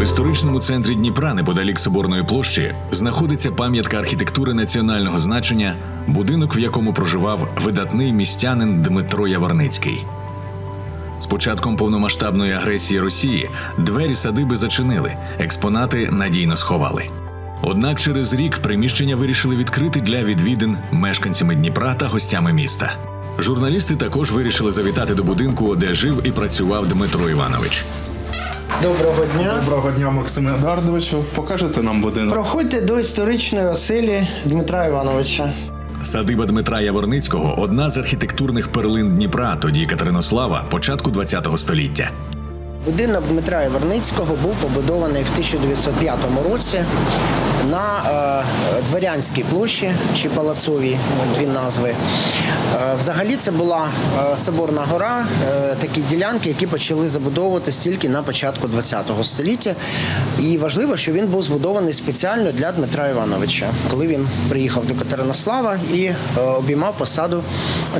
В історичному центрі Дніпра, неподалік Соборної площі, знаходиться пам'ятка архітектури національного значення, будинок, в якому проживав видатний містянин Дмитро Яворницький. З початком повномасштабної агресії Росії двері садиби зачинили, експонати надійно сховали. Однак через рік приміщення вирішили відкрити для відвідин мешканцями Дніпра та гостями міста. Журналісти також вирішили завітати до будинку, де жив і працював Дмитро Іванович. Доброго дня. Доброго дня, Максиме Едуардовичу. Покажете нам будинок? Проходьте до історичної оселі Дмитра Івановича. Садиба Дмитра Яворницького одна з архітектурних перлин Дніпра, тоді Катеринослава, початку ХХ століття. Будинок Дмитра Яворницького був побудований в 1905 році на е, Дворянській площі чи Палацовій, дві назви. Е, взагалі це була е, Соборна гора, е, такі ділянки, які почали забудовуватись тільки на початку ХХ століття. І важливо, що він був збудований спеціально для Дмитра Івановича, коли він приїхав до Катеринослава і обіймав посаду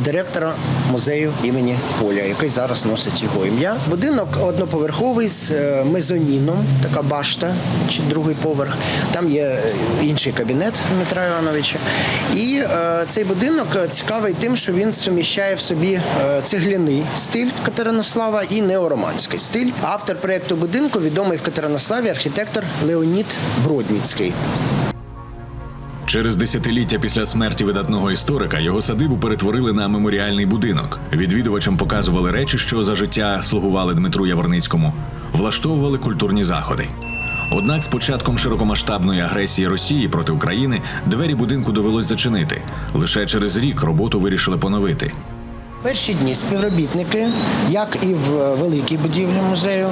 директора музею імені Поля, який зараз носить його ім'я. Будинок одноповерховий з мезоніном, така башта чи другий поверх. Там є інший кабінет Дмитра Івановича. І е, цей будинок е, цікавий тим, що він суміщає в собі е, цегляний стиль Катеринослава і неороманський стиль. Автор проєкту будинку відомий в Катеринославі архітектор Леонід Бродніцький. Через десятиліття після смерті видатного історика його садибу перетворили на меморіальний будинок. Відвідувачам показували речі, що за життя слугували Дмитру Яворницькому, влаштовували культурні заходи. Однак з початком широкомасштабної агресії Росії проти України двері будинку довелось зачинити. Лише через рік роботу вирішили поновити. Перші дні співробітники, як і в великій будівлі музею,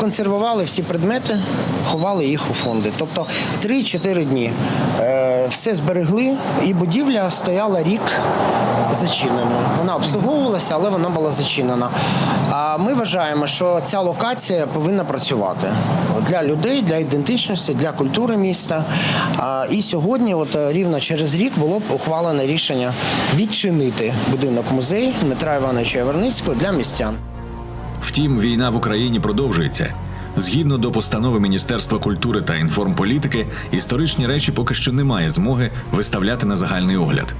консервували всі предмети, ховали їх у фонди. Тобто 3-4 дні е, все зберегли, і будівля стояла рік зачиненою. Вона обслуговувалася, але вона була зачинена. А ми вважаємо, що ця локація повинна працювати для людей, для ідентичності, для культури міста. І сьогодні, от рівно через рік, було б ухвалене рішення відчинити будинок музей Дмитра Івановича Яворницького для містян. Втім, війна в Україні продовжується. Згідно до постанови Міністерства культури та інформполітики, історичні речі поки що немає змоги виставляти на загальний огляд.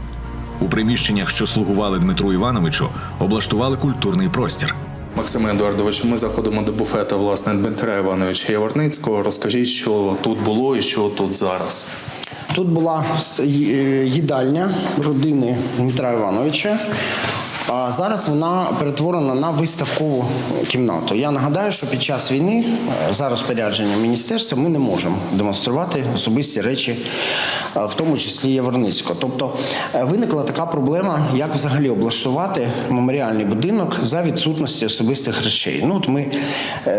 У приміщеннях, що слугували Дмитру Івановичу, облаштували культурний простір. Максиме Едуардовичу, ми заходимо до буфета власне Дмитра Івановича Яворницького. Розкажіть, що тут було і що тут зараз. Тут була е, їдальня родини Дмитра Івановича. А зараз вона перетворена на виставкову кімнату. Я нагадаю, що під час війни е, за розпорядженням міністерства ми не можемо демонструвати особисті речі, е, в тому числі Яворницького. Тобто е, виникла така проблема, як взагалі облаштувати меморіальний будинок за відсутності особистих речей. Ну от ми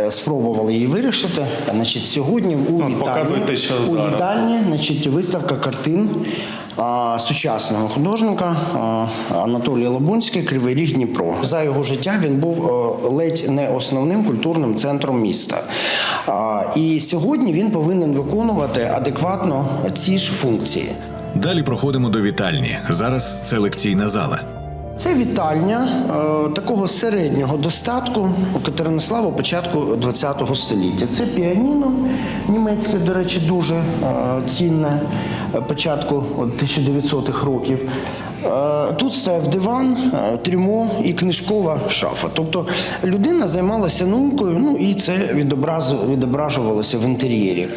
спробували її вирішити. Значить, сьогодні у вітальні, що у вітальні, значить, виставка картин сучасного художника Анатолія Лабунський Кривий Ріг Дніпро. За його життя він був е, ледь не основним культурним центром міста. І сьогодні він повинен виконувати адекватно ці ж функції. Далі проходимо до вітальні. Зараз це лекційна зала. Це вітальня е, такого середнього достатку у Катеринослава початку ХХ століття. Це піаніно німецьке, до речі, дуже е, цінне е, початку 1900-х років. Тут стояв диван, трюмо і книжкова шафа. Тобто людина займалася наукою, ну і це відображувалося в інтер'єрі.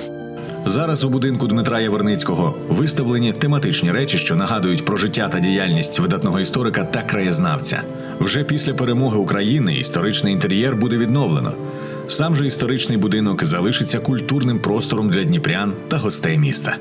Зараз у будинку Дмитра Яворницького виставлені тематичні речі, що нагадують про життя та діяльність видатного історика та краєзнавця. Вже після перемоги України історичний інтер'єр буде відновлено. Сам же історичний будинок залишиться культурним простором для дніпрян та гостей міста.